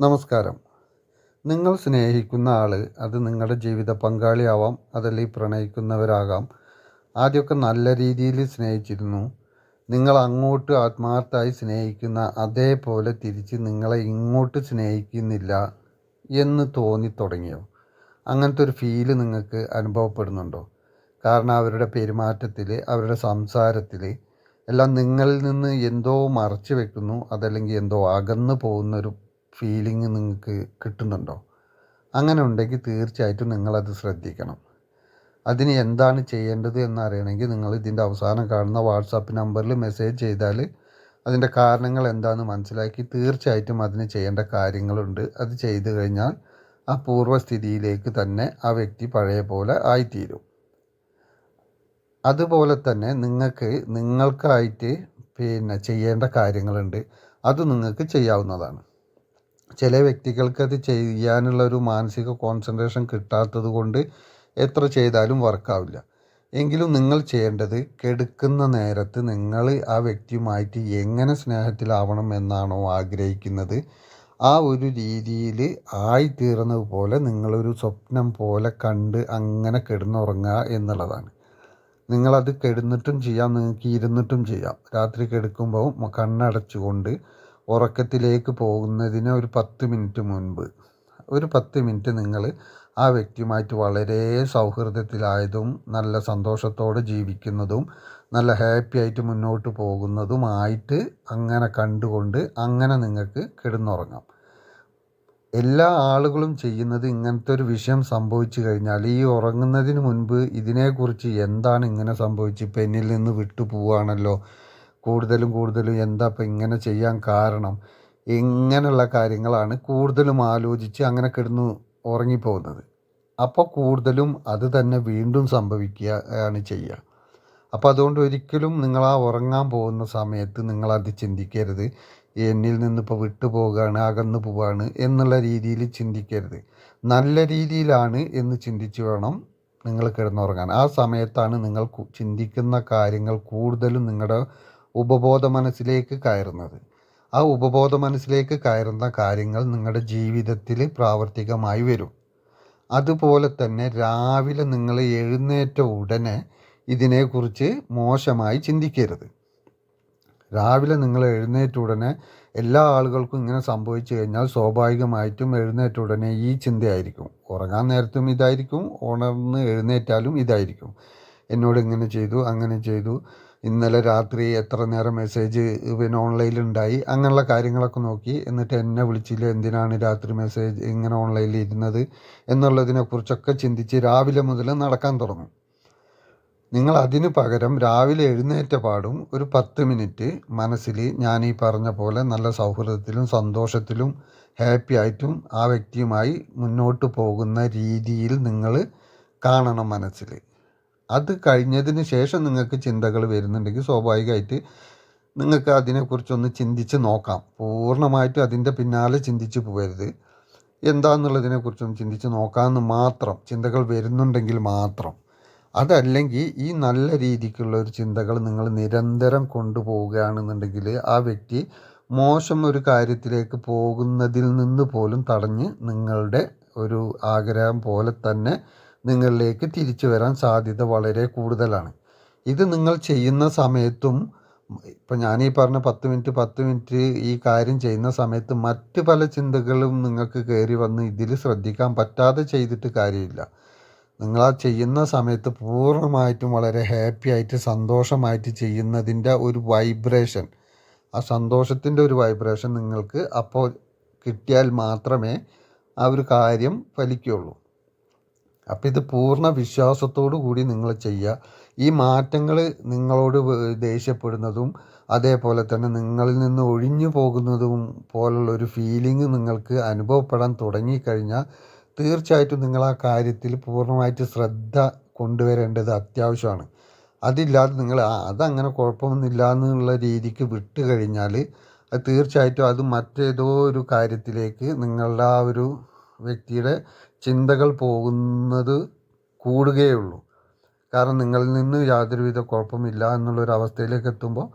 നമസ്കാരം. നിങ്ങൾ സ്നേഹിക്കുന്ന ആൾ അത് നിങ്ങളുടെ ജീവിത പങ്കാളിയാവാം അതല്ലെങ്കിൽ പ്രണയിക്കുന്നവരാകാം. ആദ്യമൊക്കെ നല്ല രീതിയിൽ സ്നേഹിച്ചിരുന്നു. നിങ്ങൾ അങ്ങോട്ട് ആത്മാർത്ഥമായി സ്നേഹിക്കുന്ന അതേപോലെ തിരിച്ച് നിങ്ങളെ ഇങ്ങോട്ട് സ്നേഹിക്കുന്നില്ല എന്ന് തോന്നി തുടങ്ങിയോ അങ്ങനത്തെ ഒരു ഫീൽ നിങ്ങൾക്ക് അനുഭവപ്പെടുന്നുണ്ടോ? കാരണം അവരുടെ പെരുമാറ്റത്തിൽ അവരുടെ സംസാരത്തിൽ എല്ലാം നിങ്ങളിൽ നിന്ന് എന്തോ മറച്ചു വെക്കുന്നു അതല്ലെങ്കിൽ എന്തോ അകന്നു പോകുന്നൊരു ഫീലിംഗ് നിങ്ങൾക്ക് കിട്ടുന്നുണ്ടോ? അങ്ങനെ ഉണ്ടെങ്കിൽ തീർച്ചയായിട്ടും നിങ്ങളത് ശ്രദ്ധിക്കണം. അതിന് എന്താണ് ചെയ്യേണ്ടത് എന്നറിയണമെങ്കിൽ നിങ്ങൾ ഇതിന്റെ അവസാനം കാണുന്ന വാട്സാപ്പ് നമ്പറിൽ മെസ്സേജ് ചെയ്താൽ അതിന്റെ കാരണങ്ങൾ എന്താണെന്ന് മനസ്സിലാക്കി തീർച്ചയായിട്ടും അതിന് ചെയ്യേണ്ട കാര്യങ്ങളുണ്ട്. അത് ചെയ്തു കഴിഞ്ഞാൽ ആ പൂർവസ്ഥിതിയിലേക്ക് തന്നെ ആ വ്യക്തി പഴയ പോലെ ആയിത്തീരും. അതുപോലെ തന്നെ നിങ്ങൾക്ക് നിങ്ങൾക്കായിട്ട് പിന്നെ ചെയ്യേണ്ട കാര്യങ്ങളുണ്ട്. അത് നിങ്ങൾക്ക് ചെയ്യാവുന്നതാണ്. ചില വ്യക്തികൾക്ക് അത് ചെയ്യാനുള്ള ഒരു മാനസിക കോൺസെൻട്രേഷൻ കിട്ടാത്തത് കൊണ്ട് എത്ര ചെയ്താലും വർക്കാവില്ല എങ്കിലും നിങ്ങൾ ചെയ്യേണ്ടത് കെടുക്കുന്ന നേരത്ത് നിങ്ങൾ ആ വ്യക്തിയുമായിട്ട് എങ്ങനെ സ്നേഹത്തിലാവണം എന്നാണോ ആഗ്രഹിക്കുന്നത്. ആ ഒരു രീതിയിൽ ആയിത്തീർന്നത് പോലെ നിങ്ങളൊരു സ്വപ്നം പോലെ കണ്ട് അങ്ങനെ കിടന്നുറങ്ങുക എന്നുള്ളതാണ്. നിങ്ങളത് കിടന്നിട്ടും ചെയ്യാം നിങ്ങൾക്ക് ഇരുന്നിട്ടും ചെയ്യാം. രാത്രി കിടക്കുമ്പോൾ കണ്ണടച്ചുകൊണ്ട് ഉറക്കത്തിലേക്ക് പോകുന്നതിന് ഒരു പത്ത് മിനിറ്റ് മുൻപ്. ഒരു പത്ത് മിനിറ്റ് നിങ്ങൾ ആ വ്യക്തിയുമായിട്ട് വളരെ സൗഹൃദത്തിലായതും നല്ല സന്തോഷത്തോടെ ജീവിക്കുന്നതും നല്ല ഹാപ്പി ആയിട്ട് മുന്നോട്ട് പോകുന്നതുമായിട്ട് അങ്ങനെ കണ്ടുകൊണ്ട് അങ്ങനെ നിങ്ങൾക്ക് കിടന്നുറങ്ങാം. എല്ലാ ആളുകളും ചെയ്യുന്നത് ഇങ്ങനത്തെ ഒരു വിഷയം സംഭവിച്ചു കഴിഞ്ഞാൽ ഈ ഉറങ്ങുന്നതിന് മുൻപ് ഇതിനെക്കുറിച്ച് എന്താണ് ഇങ്ങനെ സംഭവിച്ച് ഇപ്പം എന്നിൽ നിന്ന് വിട്ടു പോവുകയാണല്ലോ. കൂടുതലും കൂടുതലും എന്താ ഇപ്പം ഇങ്ങനെ ചെയ്യാൻ കാരണം? ഇങ്ങനെയുള്ള കാര്യങ്ങളാണ് കൂടുതലും ആലോചിച്ച് അങ്ങനെ കിടന്നു ഉറങ്ങിപ്പോകുന്നത്. അപ്പോൾ കൂടുതലും അത് തന്നെ വീണ്ടും സംഭവിക്കുക ആണ് ചെയ്യുക. അപ്പോൾ അതുകൊണ്ട് ഒരിക്കലും നിങ്ങൾ ആ ഉറങ്ങാൻ പോകുന്ന സമയത്ത് നിങ്ങളത് ചിന്തിക്കരുത്. എന്നിൽ നിന്നിപ്പോൾ വിട്ടുപോകുകയാണ് അകന്നു പോവുകയാണ് എന്നുള്ള രീതിയിൽ ചിന്തിക്കരുത്. നല്ല രീതിയിലാണ് എന്ന് ചിന്തിച്ച് വേണം നിങ്ങൾ കിടന്നുറങ്ങാൻ. ആ സമയത്താണ് നിങ്ങൾ ചിന്തിക്കുന്ന കാര്യങ്ങൾ കൂടുതലും നിങ്ങളുടെ ഉപബോധ മനസ്സിലേക്ക് കയറുന്നത്. ആ ഉപബോധ മനസ്സിലേക്ക് കയറുന്ന കാര്യങ്ങൾ നിങ്ങളുടെ ജീവിതത്തിൽ പ്രാവർത്തികമായി വരും. അതുപോലെ തന്നെ രാവിലെ നിങ്ങൾ എഴുന്നേറ്റ ഉടനെ ഇതിനെക്കുറിച്ച് മോശമായി ചിന്തിക്കരുത്. രാവിലെ നിങ്ങൾ എഴുന്നേറ്റ ഉടനെ എല്ലാ ആളുകൾക്കും ഇങ്ങനെ സംഭവിച്ചു കഴിഞ്ഞാൽ സ്വാഭാവികമായിട്ടും എഴുന്നേറ്റ ഉടനെ ഈ ചിന്തയായിരിക്കും. ഉറങ്ങാൻ നേരത്തും ഇതായിരിക്കും ഉണർന്ന് എഴുന്നേറ്റാലും ഇതായിരിക്കും. എന്നോട് ഇങ്ങനെ ചെയ്തു അങ്ങനെ ചെയ്തു. ഇന്നലെ രാത്രി എത്ര നേരം മെസ്സേജ് പിന്നെ ഓൺലൈനിൽ ഉണ്ടായി അങ്ങനെയുള്ള കാര്യങ്ങളൊക്കെ നോക്കി. എന്നിട്ട് എന്നെ വിളിച്ചില്ല എന്തിനാണ് രാത്രി മെസ്സേജ് ഇങ്ങനെ ഓൺലൈനിൽ ഇരുന്നത് എന്നുള്ളതിനെക്കുറിച്ചൊക്കെ ചിന്തിച്ച് രാവിലെ മുതൽ നടക്കാൻ തുടങ്ങും. നിങ്ങൾ അതിന് പകരം രാവിലെ എഴുന്നേറ്റ പാടും ഒരു പത്ത് മിനിറ്റ് മനസ്സിൽ ഞാൻ ഈ പറഞ്ഞ പോലെ നല്ല സൗഹൃദത്തിലും സന്തോഷത്തിലും ഹാപ്പി ആയിട്ടും ആ വ്യക്തിയുമായി മുന്നോട്ട് പോകുന്ന രീതിയിൽ നിങ്ങൾ കാണണം മനസ്സിൽ. അത് കഴിഞ്ഞതിന് ശേഷം നിങ്ങൾക്ക് ചിന്തകൾ വരുന്നുണ്ടെങ്കിൽ സ്വാഭാവികമായിട്ട് നിങ്ങൾക്ക് അതിനെക്കുറിച്ചൊന്ന് ചിന്തിച്ച് നോക്കാം. പൂർണമായിട്ടും അതിന്റെ പിന്നാലെ ചിന്തിച്ച് പോകരുത്. എന്താണെന്നുള്ളതിനെക്കുറിച്ചൊന്ന് ചിന്തിച്ച് നോക്കാമെന്ന് മാത്രം ചിന്തകൾ വരുന്നുണ്ടെങ്കിൽ മാത്രം. അതല്ലെങ്കിൽ ഈ നല്ല രീതിക്കുള്ള ഒരു ചിന്തകൾ നിങ്ങൾ നിരന്തരം കൊണ്ടുപോവുകയാണെന്നുണ്ടെങ്കിൽ ആ വ്യക്തി മോശം ഒരു കാര്യത്തിലേക്ക് പോകുന്നതിൽ നിന്ന് പോലും തടഞ്ഞ് നിങ്ങളുടെ ഒരു ആഗ്രഹം പോലെ തന്നെ നിങ്ങളിലേക്ക് തിരിച്ചു വരാൻ സാധ്യത വളരെ കൂടുതലാണ്. ഇത് നിങ്ങൾ ചെയ്യുന്ന സമയത്തും ഇപ്പം ഞാനീ പറഞ്ഞ പത്ത് മിനിറ്റ് പത്ത് മിനിറ്റ് ഈ കാര്യം ചെയ്യുന്ന സമയത്ത് മറ്റ് പല ചിന്തകളും നിങ്ങൾക്ക് കയറി വന്ന് ഇതിൽ ശ്രദ്ധിക്കാൻ പറ്റാതെ ചെയ്തിട്ട് കാര്യമില്ല. നിങ്ങൾ ആ ചെയ്യുന്ന സമയത്ത് പൂർണമായിട്ടും വളരെ ഹാപ്പി ആയിട്ട് സന്തോഷമായിട്ട് ചെയ്യുന്നതിന്റെ ഒരു വൈബ്രേഷൻ ആ സന്തോഷത്തിന്റെ ഒരു വൈബ്രേഷൻ നിങ്ങൾക്ക് അപ്പോൾ കിട്ടിയാൽ മാത്രമേ ആ ഒരു കാര്യം ഫലിക്കുകയുള്ളൂ അപ്പോൾ ഇത് പൂർണ വിശ്വാസത്തോടു കൂടി നിങ്ങൾ ചെയ്യുക. ഈ മാറ്റങ്ങൾ നിങ്ങളോട് ദേഷ്യപ്പെടുന്നതും അതേപോലെ തന്നെ നിങ്ങളിൽ നിന്ന് ഒഴിഞ്ഞു പോകുന്നതും പോലുള്ള ഒരു ഫീലിംഗ് നിങ്ങൾക്ക് അനുഭവപ്പെടാൻ തുടങ്ങിക്കഴിഞ്ഞാൽ തീർച്ചയായിട്ടും നിങ്ങൾ ആ കാര്യത്തിൽ പൂർണമായിട്ട് ശ്രദ്ധ കൊണ്ടുവരേണ്ടത് അത്യാവശ്യമാണ്. അതില്ലാതെ നിങ്ങൾ അതങ്ങനെ കുഴപ്പമൊന്നുമില്ല എന്നുള്ള രീതിക്ക് വിട്ട് കഴിഞ്ഞാൽ അത് തീർച്ചയായിട്ടും അത് മറ്റേതോ ഒരു കാര്യത്തിലേക്ക് നിങ്ങളുടെ ആ ഒരു വ്യക്തിയുടെ ചിന്തകൾ പോകുന്നത് കൂടുകയുള്ളൂ. കാരണം നിങ്ങളിൽ നിന്ന് യാതൊരുവിധ കുഴപ്പമില്ല എന്നുള്ളൊരു അവസ്ഥയിലേക്ക് എത്തുമ്പോൾ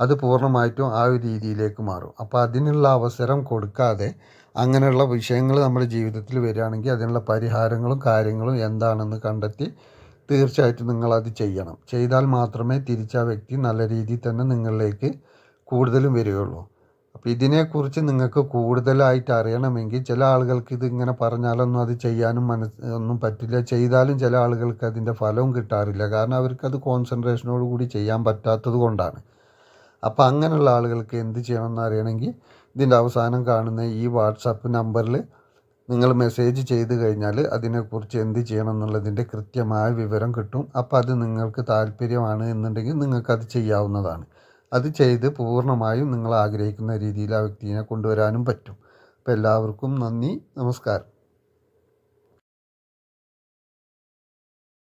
അത് പൂർണമായിട്ടും ആ ഒരു രീതിയിലേക്ക് മാറും. അപ്പോൾ അതിനുള്ള അവസരം കൊടുക്കാതെ അങ്ങനെയുള്ള വിഷയങ്ങൾ നമ്മുടെ ജീവിതത്തിൽ വരികയാണെങ്കിൽ അതിനുള്ള പരിഹാരങ്ങളും കാര്യങ്ങളും എന്താണെന്ന് കണ്ടെത്തി തീർച്ചയായിട്ടും നിങ്ങളത് ചെയ്യണം. ചെയ്താൽ മാത്രമേ തിരിച്ച വ്യക്തി നല്ല രീതിയിൽ തന്നെ നിങ്ങളിലേക്ക് കൂടുതലും വരികയുള്ളൂ. അപ്പോൾ ഇതിനെക്കുറിച്ച് നിങ്ങൾക്ക് കൂടുതലായിട്ട് അറിയണമെങ്കിൽ ചില ആളുകൾക്ക് ഇതിങ്ങനെ പറഞ്ഞാലൊന്നും അത് ചെയ്യാനും മനസ്സ് ഒന്നും പറ്റില്ല. ചെയ്താലും ചില ആളുകൾക്ക് അതിന്റെ ഫലവും കിട്ടാറില്ല. കാരണം അവർക്കത് കോൺസെൻട്രേഷനോട് കൂടി ചെയ്യാൻ പറ്റാത്തത് കൊണ്ടാണ്. അപ്പോൾ അങ്ങനെയുള്ള ആളുകൾക്ക് എന്ത് ചെയ്യണമെന്ന് അറിയണമെങ്കിൽ ഇതിന്റെ അവസാനം കാണുന്ന ഈ വാട്സാപ്പ് നമ്പറിൽ നിങ്ങൾ മെസ്സേജ് ചെയ്ത് കഴിഞ്ഞാൽ അതിനെക്കുറിച്ച് എന്ത് ചെയ്യണം എന്നുള്ളതിന്റെ കൃത്യമായ വിവരം കിട്ടും. അപ്പോൾ അത് നിങ്ങൾക്ക് താല്പര്യമാണ് എന്നുണ്ടെങ്കിൽ നിങ്ങൾക്കത് ചെയ്യാവുന്നതാണ്. അത് ചെയ്ത് പൂർണമായും നിങ്ങൾ ആഗ്രഹിക്കുന്ന രീതിയിൽ ആ വ്യക്തിയെ കൊണ്ടുവരാനും പറ്റും. അപ്പോൾ എല്ലാവർക്കും നന്ദി നമസ്കാരം.